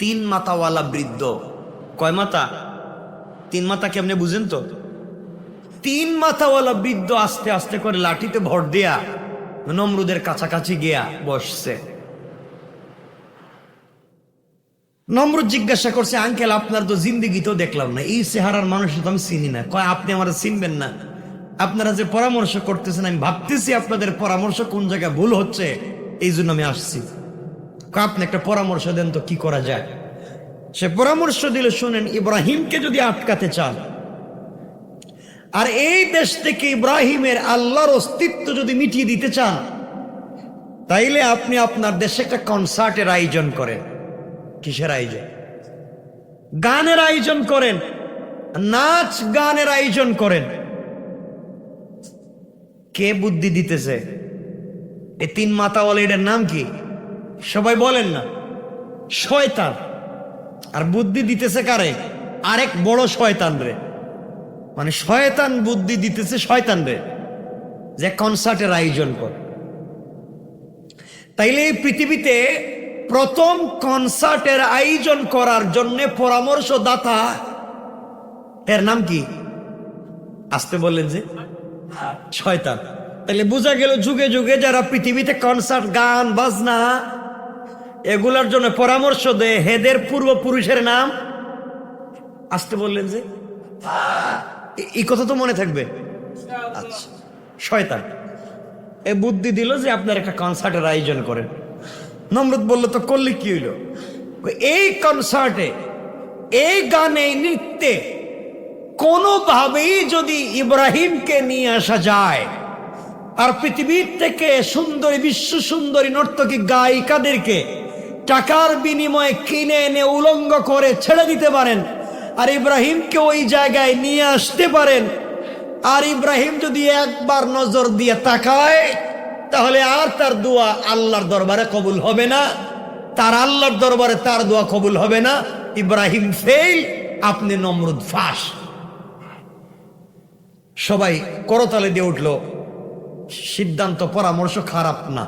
তিন মাথাওয়ালা বৃদ্ধ। কয় মাথা তিন মাথা কেমনে বুঝেন তো? তিন মাথাওয়ালা বৃদ্ধ আস্তে আস্তে করে লাঠিতে ভর দেয়া নমরুদের কাছাকাছি গিয়া বসছে। নমরুদ জিজ্ঞাসা করছে, আঙ্কেল, আপনার তো জিন্দিগি তো দেখলাম না। এই চেহারার মানুষ তো আমি চিনি না। কয়, আপনি আমার চিনবেন না। আপনারা যে পরামর্শ করতেছেন, আমি ভাবতেছি আপনাদের পরামর্শ কোন জায়গায় ভুল হচ্ছে, এই জন্য আমি আসছি। আপনি একটা পরামর্শ দেন তো কি করা যায়? সে পরামর্শ দিলে শোনেন, ইব্রাহিমকে যদি আটকাতে চান, আর এই দেশ থেকে ইব্রাহিমের আল্লাহর অস্তিত্ব যদি মিটিয়ে দিতে চান, তাইলে আপনি আপনার দেশে একটা কনসার্টের আয়োজন করেন। কিসের আয়োজন? গানের আয়োজন করেন, নাচ গানের আয়োজন করেন। কে বুদ্ধি দিতেছে? এই তিন মাতাওয়ালা এটার নাম কি? সবাই বলেন না। শয়তান। আর বুদ্ধি দিতেছে কারে? আরেক বড় শয়তান রে। মানে শয়তান বুদ্ধি দিতেছে শয়তান রে, যে কনসার্টের আয়োজন কর। তাইলে এই পৃথিবীতে প্রথম কনসার্টের আয়োজন করার জন্য পরামর্শদাতা এর নাম কি? আসতে বললেন যে, শয়তান। তাহলে বোঝা গেল যুগে যুগে যারা পৃথিবীতে কনসার্ট গান, বাজনা এগুলার জন্য পরামর্শ দেয় হেদের পূর্বপুরুষের নাম। আসতে বললেন যে? এই কথা তো মনে থাকবে। আচ্ছা শয়তান। এ বুদ্ধি দিল যে আপনার একটা কনসার্টের আয়োজন করেন। নমরুদ বলল, তো করলে কি হইল? এই কনসার্টে, এই গানে, নৃত্যে কোনোভাবেই যদি ইব্রাহিমকে নিয়ে আসা যায়, আর পৃথিবীর থেকে সুন্দরী, বিশ্ব সুন্দরী, নর্তকী গায়িকাদেরকে টাকার বিনিময়ে কিনে এনে উলঙ্গ করে ছেড়ে দিতে পারেন। আর ইব্রাহিমকে ওই জায়গায় নিয়ে আসতে পারেন। আর ইব্রাহিম যদি একবার নজর দিয়ে তাকায়, তাহলে আর তার দোয়া আল্লাহর দরবারে কবুল হবে না। তার আল্লাহর দরবারে তার দোয়া কবুল হবে না। ইব্রাহিম ফেল আপনি নমরুদ ফাঁস। সবাই করতালে দিয়ে উঠল, সিদ্ধান্ত, পরামর্শ খারাপ না।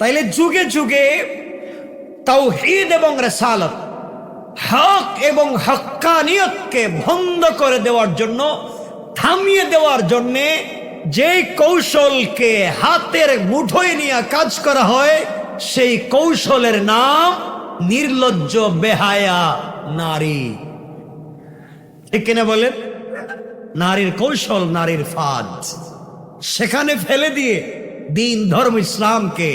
তাইলে যুগে যুগে তাওহীদ এবং রেসালত, হক এবং হক্কানিয়তকে বন্ধ করে দেওয়ার জন্য, থামিয়ে দেওয়ার জন্যে যে কৌশলকে হাতের মুঠোয় নিয়ে কাজ করা হয়, সেই কৌশলের নাম নির্লজ্জ বেহায়া নারী। ঠিক কিনা বলেন? নারীর কৌশল, নারীর ফাঁদ সেখানে ফেলে দিয়ে দিন ধর্ম ইসলামকে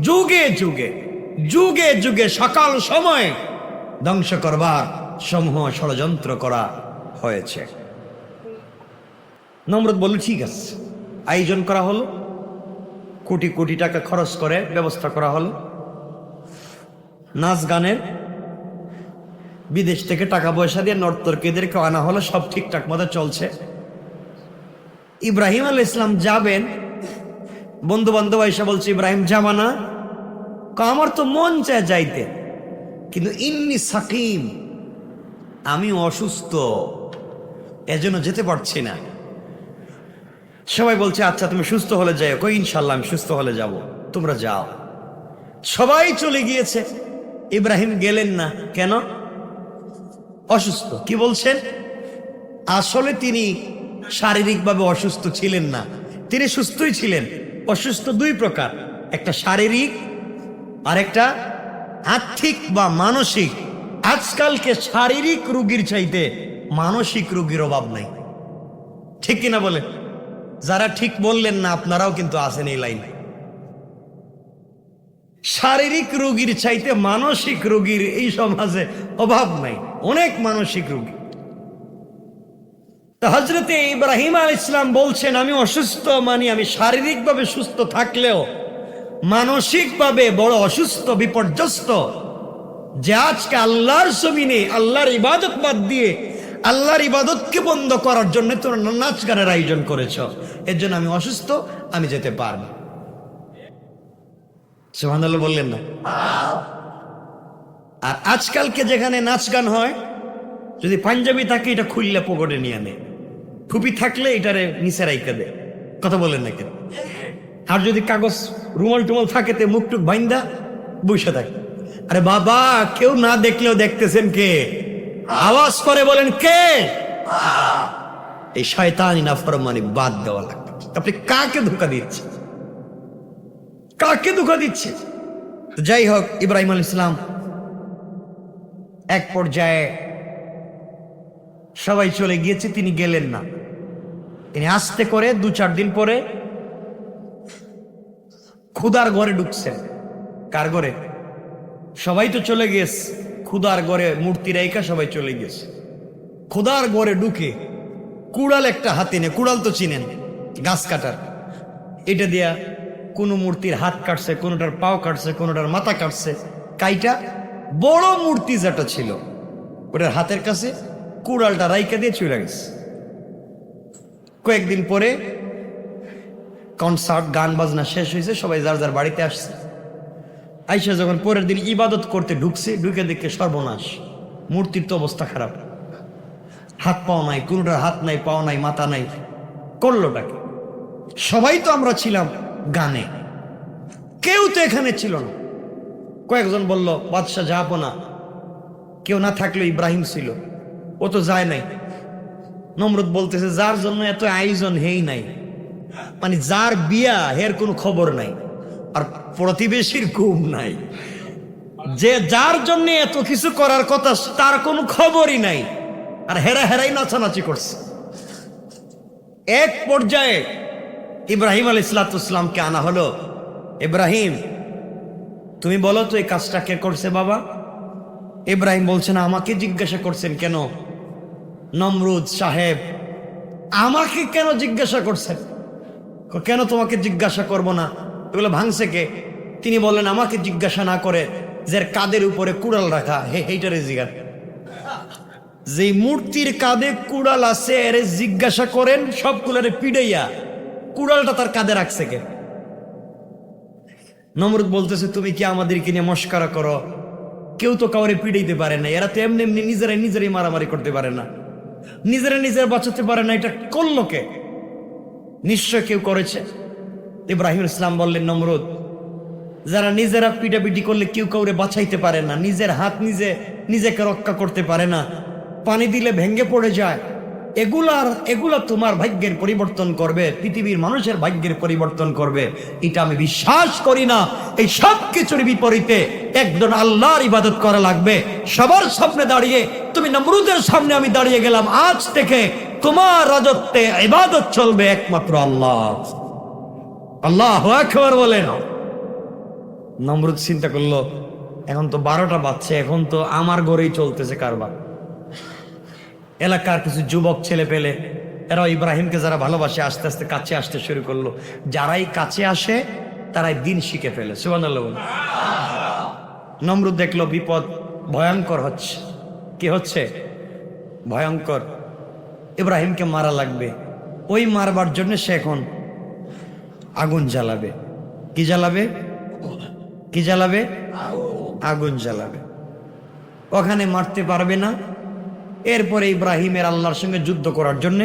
যুগে যুগে যুগে যুগে সকাল সময় ধ্বংস করবার সমূহ ষড়যন্ত্র করা হয়েছে। নম্রত বলল, ঠিক আছে। আয়োজন করা হলো। কোটি কোটি টাকা খরচ করে ব্যবস্থা করা হলো। নাচ গানের বিদেশ থেকে টাকা পয়সা দিয়ে নর্তকীদেরকে আনা হলো। সব ঠিকঠাক মতো চলছে। ইব্রাহিম আল ইসলাম যাবেন বন্ধু বান্ধব এসে বলছে, ইব্রাহিম, জামানা আমার তো মন চায় যাইতে, কিন্তু ইন্নি সাকিম, আমি অসুস্থ, এজন্য যেতে পারছি না। সবাই বলছে আচ্ছা তুমি সুস্থ হলে যাও কই ইনশাল্লাহ আমি সুস্থ হলে যাব। তোমরা যাও। সবাই চলে গিয়েছে। ইব্রাহিম গেলেন না। কেন? অসুস্থ। কি বলছেন? আসলে তিনি শারীরিকভাবে অসুস্থ ছিলেন না। তিনি সুস্থই ছিলেন। অসুস্থ দুই প্রকার, একটা শারীরিক আর একটা আর্থিক বা মানসিক। আজকালকে শারীরিক রোগীর চাইতে মানসিক রুগীর অভাব নাই। ঠিক কিনা বলেন? যারা ঠিক বললেন না, আপনারাও কিন্তু আসেন এই লাইনে। শারীরিক রোগীর চাইতে মানসিক রোগীর এই সমাজে অভাব নাই। অনেক মানসিক রোগী। তো হজরতে ইব্রাহিম আল ইসলাম বলছেন, আমি অসুস্থ মানে আমি শারীরিকভাবে সুস্থ থাকলেও মানসিকভাবে বড় অসুস্থ, বিপর্যস্ত, যে আজকে আল্লাহর জমিনে আল্লাহর ইবাদত বাদ দিয়ে আল্লাহর ইবাদতকে বন্ধ করার জন্য তোমরা নাচ গানের আয়োজন করেছ, এর জন্য আমি অসুস্থ, আমি যেতে পারব সুবহানাল্লাহ বললেন না। আর আজকালকে যেখানে নাচ গান হয়, যদি পাঞ্জাবি থাকে, এটা খুললে পকেটে নিয়ে আনে। টুপি থাকলে এটারে নিচে রাইকা দেয়। কথা বলেন না কেন? আর যদি কাগজ রুমাল টুমাল থাকে তে মুখ টুক বাইন্দা বসে থাকে। আরে বাবা, কেউ না দেখলেও দেখতেছেন কে? আওয়াজ করে বলেন কে? এই শয়তানি না ফরমানি বাদ দেওয়া লাগবে। আপনি কাকে ধোকা দিচ্ছেন? কাকে ধোকা দিচ্ছে যাই হোক, ইব্রাহিম আল ইসলাম এক পর্যায়ে সবাই চলে গিয়েছে, তিনি গেলেন না। তিনি আসতে করে দু চার দিন পরে খুদার ঘরে ঢুকছেন। কার ঘরে? সবাই তো চলে গেছে খুদার ঘরে মূর্তি রেখা সবাই চলে গেছে ক্ষুদার ঘরে ঢুকে কুড়াল একটা হাতে নে কুড়াল তো চিনেন, গাছ কাটার। এটা দিয়া কোনো মূর্তির হাত কাটছে, কোনোটার পাও কাটছে, কোনোটার মাথা কাটছে। কাইটা বড় মূর্তি যেটা ছিল, ওটার হাতের কাছে কুড়ালটা রাইকা দিয়ে চলে গেছে। কয়েকদিন পরে কনসার্ট গান, বাজনা শেষ হয়েছে, সবাই যার যার বাড়িতে আসছে। আইসা যখন পরের দিন ইবাদত করতে ঢুকছে, ঢুকে দেখে সর্বনাশ। মূর্তির তো অবস্থা খারাপ। হাত পাও নাই, কোনোটার হাত নাই, পাও নাই, মাথা নাই। করলোটাকে সবাই তো আমরা ছিলাম গানে। কেউ তো এখানে ছিল না। কয়েকজন বলল, বাদশাহ, যাব না। কেউ না থাকলে ইব্রাহিম ছিল। ও তো যায় নাই। নমরুদ বলতেছে, যার জন্য এত আয়োজন হেই নাই। মানে যার বিয়া, হের কোনো খবর নাই। আর প্রতিবেশীর ঘুম নাই। যে যার জন্য এত কিছু করার কথা, তার কোনো খবরই নাই। আর হেরা হেরাই নাচানাচি করছে। এক পর্যায়ে ইব্রাহিম আল ইসলাতামকে আনা হলো, ইব্রাহিম, তুমি বলো তো এই কাজটা কে করছে বাবা? ইব্রাহিম বলছেন আমাকে জিজ্ঞাসা করছেন কেন? নমরুদ সাহেব, আমাকে কেন জিজ্ঞাসা করছেন? কেন তোমাকে জিজ্ঞাসা করব না? এগুলো ভাঙছে কে? তিনি বললেন, আমাকে জিজ্ঞাসা না করে যে কাদের উপরে কুড়াল রাখা। হে হেইটারে জিগার। যে মূর্তির কাঁধে কুড়াল আছে, এর জিজ্ঞাসা করেন সব সবগুলোরে পিড়াইয়া। কুড়ালটা তার কাঁধে রাখছে কে? নমরুদ বলতেছে, তুমি কি আমাদেরকে নিয়ে মস্কারা করো? কেউ তো কাউরে পিড়াইতে পারে না। এরা তো এমনি এমনি নিজেরাই নিজেরাই মারামারি করতে পারে না। নিজেরা নিজের বাঁচাতে পারে না, এটা করল নিশ্চয় কেউ করেছে। ইব্রাহিম ইসলাম বললেন, নমরুদ, যারা নিজেরা পিটাপিটি করলে কেউ কাউরে বাঁচাইতে পারে না, নিজের হাত নিজে নিজেকে রক্ষা করতে পারে না। পানি দিলে ভেঙ্গে পড়ে যায় এগুলার, এগুলো তোমার ভাগ্যের পরিবর্তন করবে, পৃথিবীর মানুষের ভাগ্যের পরিবর্তন করবে। এটা আমি বিশ্বাস করি না। এই সব কিছুর বিপরীতে একজন আল্লাহর ইবাদত করা লাগবে। সবার সামনে দাঁড়িয়ে, তুমি নমরুদের সামনে আমি দাঁড়িয়ে গেলাম। আজ থেকে তোমার রাজত্বে ইবাদত চলবে একমাত্র আল্লাহ। আল্লাহ আকবার বলেন। নমরুদ চিন্তা করল, এখন তো বারোটা বাজছে, এখন তো আমার ঘরেই চলতেছে কারবার। এলাকার কিছু যুবক ছেলে পেলে এরা ইব্রাহিমকে যারা ভালোবাসে, আস্তে আস্তে কাছে আসতে শুরু করল। যারাই কাছে আসে, তারাই দিন শিখে ফেলে। সুবান নমরুদ দেখল, বিপদ ভয়ঙ্কর হচ্ছে। কি হচ্ছে? ভয়ঙ্কর। ইব্রাহিমকে মারা লাগবে। ওই মারবার জন্য সে এখন আগুন জ্বালাবে। কি জ্বালাবে? কি জ্বালাবে? আগুন জ্বালাবে। ওখানে মারতে পারবে না। এরপরে ইব্রাহিমের আল্লাহর সঙ্গে যুদ্ধ করার জন্য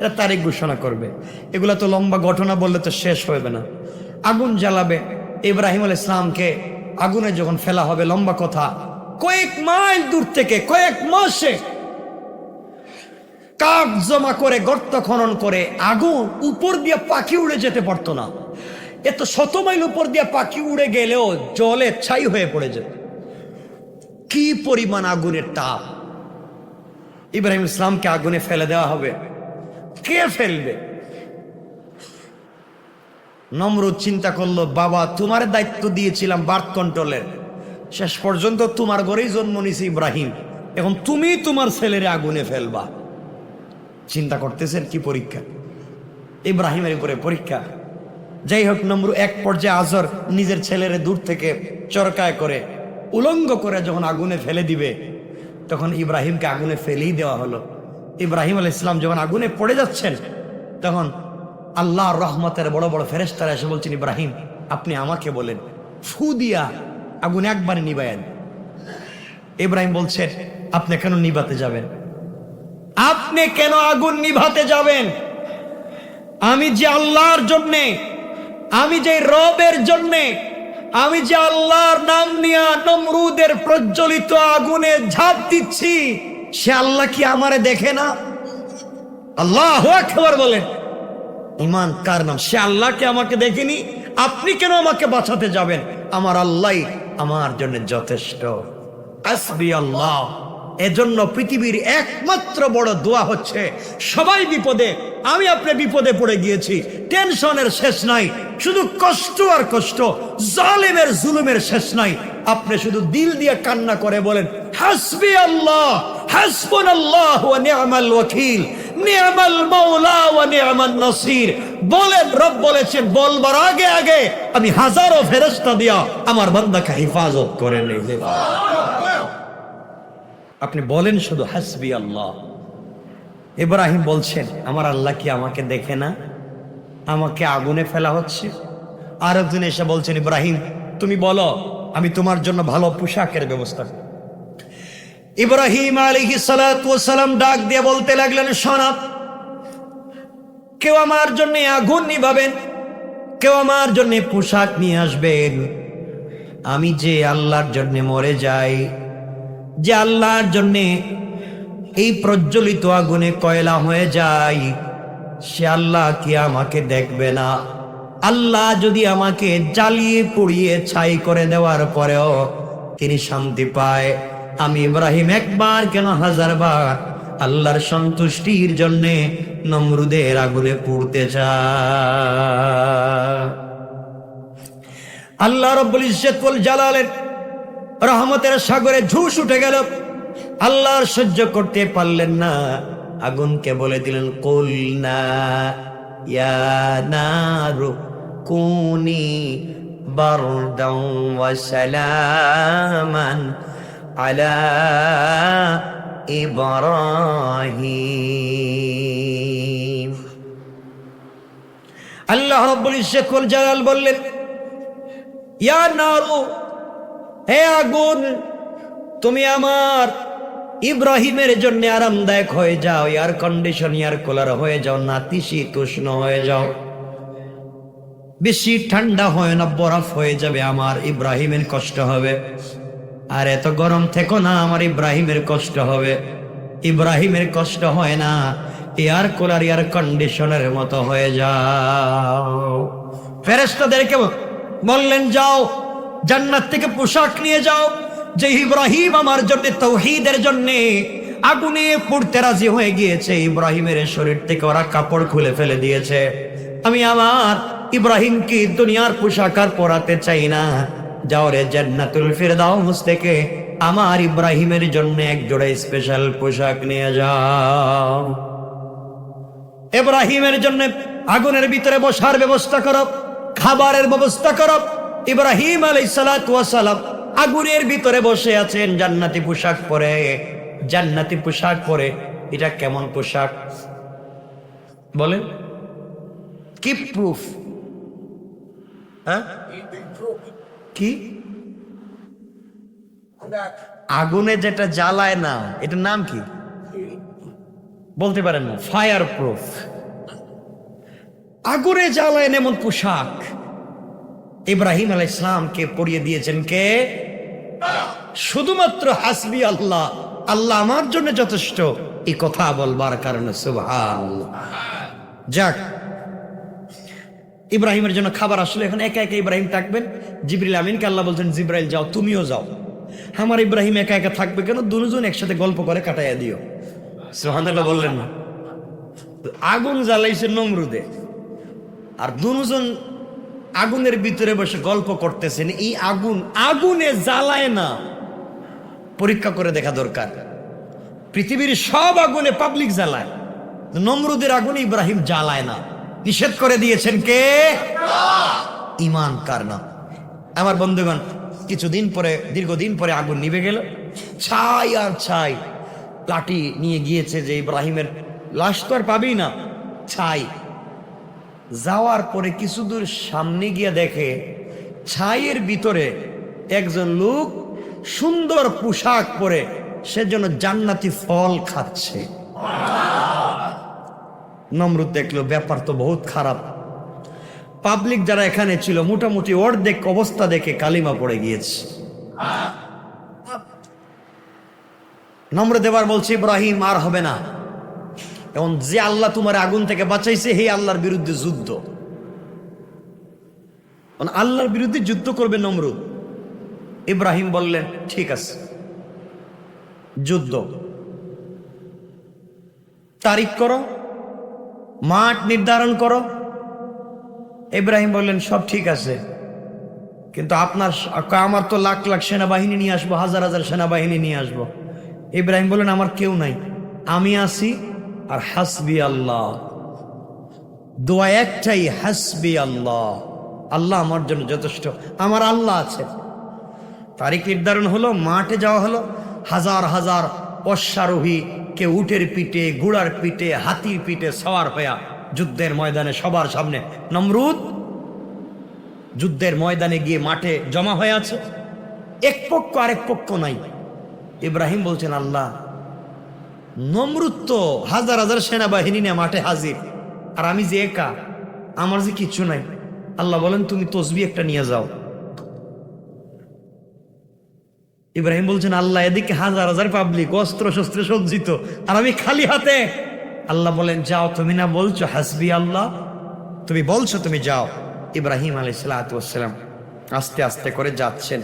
এরা তারিখ ঘোষণা করবে। এগুলো তো লম্বা ঘটনা, বললে তো শেষ হবে না। আগুন জ্বালাবে। ইব্রাহিম আল ইসলামকে আগুনে যখন ফেলা হবে, লম্বা কথা। কয়েক মাইল দূর থেকে, কয়েক মাসে কাঠ জমা করে, গর্ত খনন করে আগুন উপর দিয়ে পাখি উড়ে যেতে পারতো না। এত শত মাইল উপর দিয়ে পাখি উড়ে গেলেও জলে ছাই হয়ে পড়ে যেত। কি পরিমাণ আগুনের তাপ! ইব্রাহিম ইসলামকে আগুনে ফেলে দেওয়া হবে। কে ফেলবে? নমরুদ চিন্তা করল, বাবা, তোমার দায়িত্ব দিয়েছিলাম বার্থ কন্ট্রোলের। শেষ পর্যন্ত তোমার ঘরেই জন্ম নিছে ইব্রাহিম। এখন তুমি তোমার ছেলের আগুনে ফেলবা। চিন্তা করতেছেন কি পরীক্ষা? ইব্রাহিমের উপরে পরীক্ষা। যাই হোক নমরু এক পর্যায়ে আজর নিজের ছেলের দূর থেকে চরকায় করে, উলঙ্গ করে যখন আগুনে ফেলে দিবে তখন ইব্রাহিমকে আগুনে ফেলেই দেওয়া হলো। ইব্রাহিম আল ইসলাম যখন আগুনে পড়ে যাচ্ছেন, তখন আল্লাহর রহমতের বড় বড় ফেরেস্তারা এসে বলছেন, ইব্রাহিম, আপনি আমাকে বলেন, ফু দিয়া আগুন একবারে নিবায়েন ইব্রাহিম বলছেন আপনি কেন নিবাতে যাবেন? আপনি কেন আগুন নিভাতে যাবেন? আমি যে আল্লাহর জন্যে, আমি যে রবের জন্যে আমি যে আল্লাহর নাম নিয়ে নমরুদের প্রজ্বলিত আগুনে ঝাঁপ দিচ্ছি, সে আল্লাহ কি আমারে দেখে না? আল্লাহ খেবার বলে ইমান কার নাম? সে আল্লাহকে আমাকে দেখিনি? আপনি কেন আমাকে বাঁচাতে যাবেন? আমার আল্লাহ আমার জন্য যথেষ্ট। আসবি আল্লাহ। এজন্য পৃথিবীর একমাত্র বড় দোয়া হচ্ছে, সবাই বিপদে, আমি আপনি বিপদে পড়ে গিয়েছি। টেনশনের শেষ নাই, শুধু কষ্ট আর কষ্ট, জালেমের জুলুমের শেষ নাই। আপনি শুধু দিল দিয়ে কান্না করে বলেন, হাসবি আল্লাহ হাসবুন আল্লাহ ওয়া নি'মাল ওয়াকিল নি'মাল মাওলা ওয়া নি'মান নাসির। বলেন, রব বলেছেন, বলবার আগে আগে আমি হাজারো ফেরেশতা দিয়া আমার বান্দাকে হেফাজত করে নেই। আপনি বলেন শুধু, হাসবি আল্লাহ। ইব্রাহিম বলছেন, আমার আল্লাহ কি আমাকে দেখে না? আমাকে আগুনে ফেলা হচ্ছে? আর একজন এসে বলছেন, ইব্রাহিম, তুমি বলো, আমি তোমার জন্য ভালো পোশাকের ব্যবস্থা। ইব্রাহিম আলিহি সালাম ডাক দিয়ে বলতে লাগলেন সনাব কেউ আমার জন্য আগুন নিভাবেন, কেউ আমার জন্য পোশাক নিয়ে আসবেন। আমি যে আল্লাহর জন্য মরে যাই যে আল্লাহর জন্যে এই প্রজ্বলিত আগুনে কয়লা হয়ে যায়, সে আল্লাহ কি আমাকে দেখবে না? আল্লাহ যদি আমাকে জ্বালিয়ে পুড়িয়ে ছাই করে দেওয়ার পরেও তিনি শান্তি পায়। আমি ইব্রাহিম একবার কেন হাজারবার আল্লাহর সন্তুষ্টির জন্যে নমরুদের আগুনে পুড়তে চা আল্লাহ রব্বুল ইজ্জতুল জালালের রহমতের সাগরে ঝুস উঠে গেল। আল্লাহর সহ্য করতে পারলেন না। আগুনকে বলে দিলেন, কুল না কুনি সালামান আলা ইব্রাহিম। আল্লাহ রব্বুল ইজ্জতুল জালাল বললেন, ইয়া নারু হে আগুন, তুমি আমার ইব্রাহিমের জন্য আরামদায়ক হয়ে যাও এয়ার কন্ডিশন এয়ার কুলার হয়ে যাও নাতিশীতোষ্ণ হয়ে যাও। বেশি ঠান্ডা হয় না, বরফ হয়ে যাবে, আমার ইব্রাহিমের কষ্ট হবে। আর এত গরম থেকো না, আমার ইব্রাহিমের কষ্ট হবে। ইব্রাহিমের কষ্ট হয় না এয়ার কুলার এয়ার কন্ডিশনের মতো হয়ে যাও। ফেরেস্তাদেরকে বললেন, যাও জান্নাত থেকে পোশাক নিয়ে যাও, যে ইব্রাহিম আমার জন্য তৌহিদের জন্য আগুনে পড়তে রাজি হয়ে গিয়েছে। ইব্রাহিমের শরীর থেকে ওরা কাপড় খুলে ফেলে দিয়েছে। আমি আমার ইব্রাহিমকে দুনিয়ার পোশাক আর পরাতে চাই না। যাও রে জান্নাতুল ফিরদাউস থেকে আমার ইব্রাহিমের জন্য এক জোড়া স্পেশাল পোশাক নিয়ে যাও। ইব্রাহিমের জন্য আগুনের ভিতরে বসার ব্যবস্থা করো, খাবারের ব্যবস্থা করো ইব্রাহিম আলাই সালাম আগুনের ভিতরে বসে আছেন, জান্নাতি পোশাক পরে। জান্নাতি পোশাক পরে, এটা কেমন পোশাক? বলেন। কি প্রুফ হ্যাঁ? কি? আগুনে যেটা জ্বালায় না, এটার নাম কি? বলতে পারেন না। ফায়ার প্রুফ আগুনে জ্বালায় এমন পোশাক। ইব্রাহিম আলাই ইসলামকে পড়িয়ে দিয়েছেন কে? শুধুমাত্র হাসবি আল্লাহ। আল্লাহ আমার জন্য যথেষ্ট। এই কথা বলবার কারণে সুবহান যাক, ইব্রাহিমের জন্য খাবার আসলে। এখন একা একা ইব্রাহিম থাকবেন? জিবরিল আমিনকে আল্লাহ বলছেন, জিব্রাইল, যাও, তুমিও যাও। আমার ইব্রাহিম একা একা থাকবে কেন? দুজন একসাথে গল্প করে কাটাইয়া দিও। সোহান বললেন না। আগুন জ্বালাইছে নমরুদে। আর দুজন আগুনের ভিতরে বসে গল্প করতেছেন, এই আগুন আগুনে জ্বালায় না। পরীক্ষা করে দেখা দরকার। পৃথিবীর সব আগুনে পাবলিক জ্বালায়। নমরুদের আগুনে ইব্রাহিম জ্বালায় না। নিষেধ করে দিয়েছেন কে? ইমান কার না? আমার বন্ধুগণ, কিছুদিন পরে, দীর্ঘদিন পরে আগুন নিভে গেল। ছাই আর ছাই, লাঠি নিয়ে গিয়েছে যে ইব্রাহিমের লাশ তো আর পাবেই না। ছাই যাওয়ার পরে কিছু দূর সামনে গিয়ে দেখে ছাইয়ের ভিতরে একজন লোক সুন্দর পোশাক পরে সেজন্য জান্নাতি ফল খাচ্ছে। নমরুদ দেখল, ব্যাপার তো বহুত খারাপ। পাবলিক যারা এখানে ছিল, মোটামুটি অর্ধেক অবস্থা দেখে কালিমা পড়ে গিয়েছে। নম্র দেবার বলছে, ইব্রাহিম, আর হবে না। এবং যে আল্লাহ তোমার আগুন থেকে বাঁচাইছে, হে আল্লাহর বিরুদ্ধে যুদ্ধ। আল্লাহর বিরুদ্ধে যুদ্ধ করবে নমরুদ। ইব্রাহিম বললেন, ঠিক আছে, যুদ্ধ। তারিখ করো, মাঠ নির্ধারণ করো। ইব্রাহিম বললেন, সব ঠিক আছে, কিন্তু আপনার আমার তো লাখ লাখ সেনাবাহিনী নিয়ে আসব, হাজার হাজার সেনাবাহিনী নিয়ে আসব। ইব্রাহিম বললেন, আমার কেউ নাই, আমি আছি আর হাসবি আল্লাহ। দোয়া একটাই, হাসবি আল্লাহ। আল্লাহ আমার জন্য যথেষ্ট। আমার আল্লাহ আছে। তারিখ নির্ধারণ হলো, মাঠে যাওয়া হলো। হাজার হাজার অশ্বারোহী কে উটের পিঠে, ঘোড়ার পিঠে, হাতির পিঠে সওয়ার হইয়া যুদ্ধের ময়দানে সবার সামনে। নমরুদ, যুদ্ধের ময়দানে গিয়ে মাঠে জমা হয়ে আছে। এক পক্ষ আরেক পক্ষ নাই। ইব্রাহিম বলছেন, আল্লাহ নমরুদ তো হাজার হাজার সেনাবাহিনী নিয়ে মাঠে হাজির। আর আমি যে একা, আমার যে কিছু নাই। আল্লাহ বলেন, তুমি তসবি একটা নিয়ে যাও। ইব্রাহিম বলছেন, আল্লাহ, এদিকে হাজার হাজার পাবলিক অস্ত্র শস্ত্রে সজ্জিত, আর আমি খালি হাতে। আল্লাহ বলেন, যাও, তুমি না বলছো, হাসবি আল্লাহ। তুমি বলছো, তুমি যাও। ইব্রাহিম আলাই সালাম আস্তে আস্তে করে যাচ্ছেন।